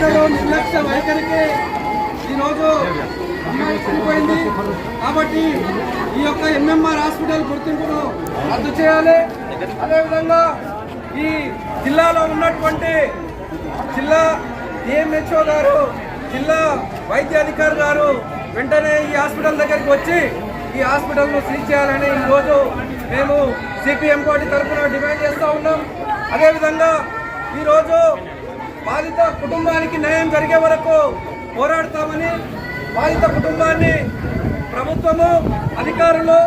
Doctor నిర్లక్ష్య వైఖరికి ఈరోజు అమ్మాయి చనిపోయింది కాబట్టి ఈ యొక్క ఎంఎంఆర్ హాస్పిటల్ గుర్తింపును రద్దు చేయాలి. అదేవిధంగా ఈ జిల్లాలో ఉన్నటువంటి జిల్లా డిఎంహెచ్ఓ గారు జిల్లా వైద్య అధికారి గారు వెంటనే ఈ హాస్పిటల్ దగ్గరికి వచ్చి ఈ హాస్పిటల్ను సీజ్ చేయాలని ఈరోజు మేము సిపిఎం పార్టీ తరఫున డిమాండ్ చేస్తూ ఉన్నాం. అదేవిధంగా ఈరోజు బాధిత కుటుంబానికి న్యాయం జరిగే వరకు పోరాడతామని బాధిత కుటుంబాన్ని ప్రభుత్వము అధికారులు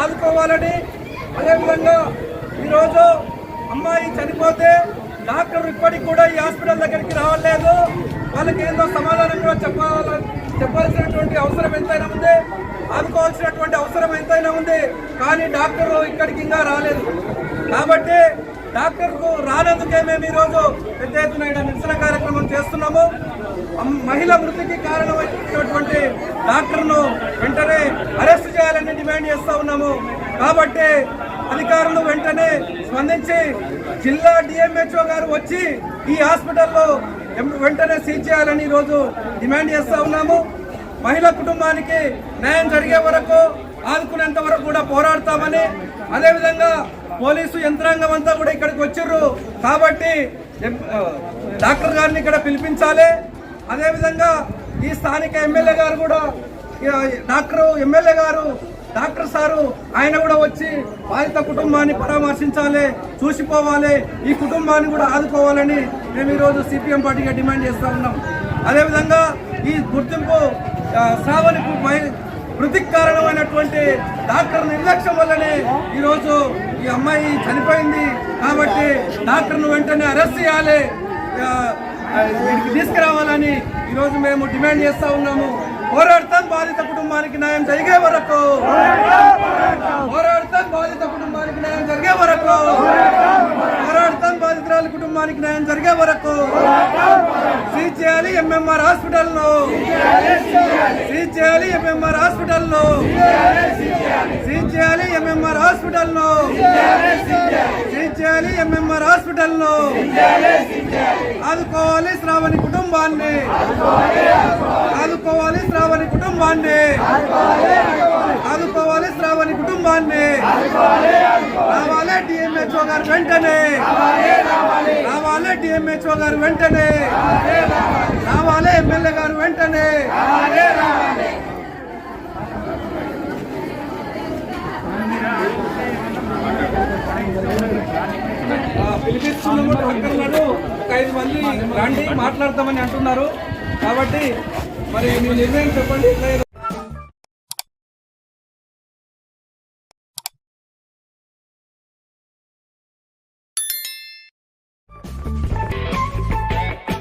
ఆదుకోవాలని అదేవిధంగా ఈరోజు అమ్మాయి చనిపోతే డాక్టర్ ఇప్పటికి కూడా ఈ హాస్పిటల్ దగ్గరికి రావట్లేదు. వాళ్ళకి ఏందో సమాధానం కూడా చెప్పాల చెప్పాల్సినటువంటి అవసరం ఎంతైనా ఉంది ఆదుకోవాల్సినటువంటి అవసరం ఎంతైనా ఉంది కానీ డాక్టర్ ఇక్కడికి ఇంకా రాలేదు. కాబట్టి డాక్టర్కు రానందుకే మేము ఈరోజు పెద్ద ఎత్తున నిరసన కార్యక్రమం చేస్తున్నాము. మహిళ మృతికి కారణమైనటువంటి డాక్టర్ను వెంటనే అరెస్ట్ చేయాలని డిమాండ్ చేస్తూ ఉన్నాము. కాబట్టి అధికారులు వెంటనే స్పందించి జిల్లా డిఎంహెచ్ఓ గారు వచ్చి ఈ హాస్పిటల్లో వెంటనే సీజ్ చేయాలని ఈరోజు డిమాండ్ చేస్తూ ఉన్నాము. మహిళ కుటుంబానికి న్యాయం జరిగే వరకు ఆదుకునేంత వరకు కూడా పోరాడతామని అదేవిధంగా పోలీసు యంత్రాంగం అంతా కూడా ఇక్కడికి వచ్చిర్రు కాబట్టి డాక్టర్ గారిని ఇక్కడ పిలిపించాలి. అదేవిధంగా ఈ స్థానిక ఎమ్మెల్యే గారు కూడా డాక్టర్ ఎమ్మెల్యే గారు డాక్టర్ సారు ఆయన కూడా వచ్చి బాధిత కుటుంబాన్ని పరామర్శించాలి చూసిపోవాలి. ఈ కుటుంబాన్ని కూడా ఆదుకోవాలని మేము ఈరోజు సిపిఎం పార్టీగా డిమాండ్ చేస్తూ ఉన్నాం. అదేవిధంగా ఈ గుర్తింపు శ్రావణి మృతికి కారణమైనటువంటి డాక్టర్ నిర్లక్ష్యం వల్లనే ఈరోజు ఈ అమ్మాయి చనిపోయింది. కాబట్టి డాక్టర్ను వెంటనే అరెస్ట్ చేయాలి. వీడికి తీసుకురావాలని ఈరోజు మేము డిమాండ్ చేస్తూ ఉన్నాము. పోరాడతాం బాధిత కుటుంబానికి న్యాయం జరిగే వరకు. పోరాడతాం బాధిత కుటుంబానికి న్యాయం జరిగే వరకు. పోరాడతాం బాధితురాల కుటుంబానికి న్యాయం జరిగే వరకు. సీజ్ చేయాలి ఎంఎంఆర్ హాస్పిటల్ను. సీజ్ ఎంఎంఆర్ సీజ్ చేయాలి ఎంఎంఆర్ హాస్పిటల్ సీజ్ చేయాలి ఎంఎంఆర్ హాస్పిటల్ ఆదుకోవాలి శ్రావణి కుటుంబాన్ని. ఆదుకోవాలి శ్రావణి కుటుంబాన్ని. ఆదుకోవాలి శ్రావణి కుటుంబాన్ని. రావాలి డిఎంహెచ్ఓ గారు వెంటనే. రావాలి డిఎంహెచ్ఓ గారు వెంటనే. రావాలి ఎమ్మెల్యే గారు వెంటనే. ఆ, పిలిపిస్తున్నాము డాక్టర్లను ఒక ఐదు మంది రండి మాట్లాడతామని అంటున్నారు. కాబట్టి మరి మీ నిర్ణయం చెప్పండి.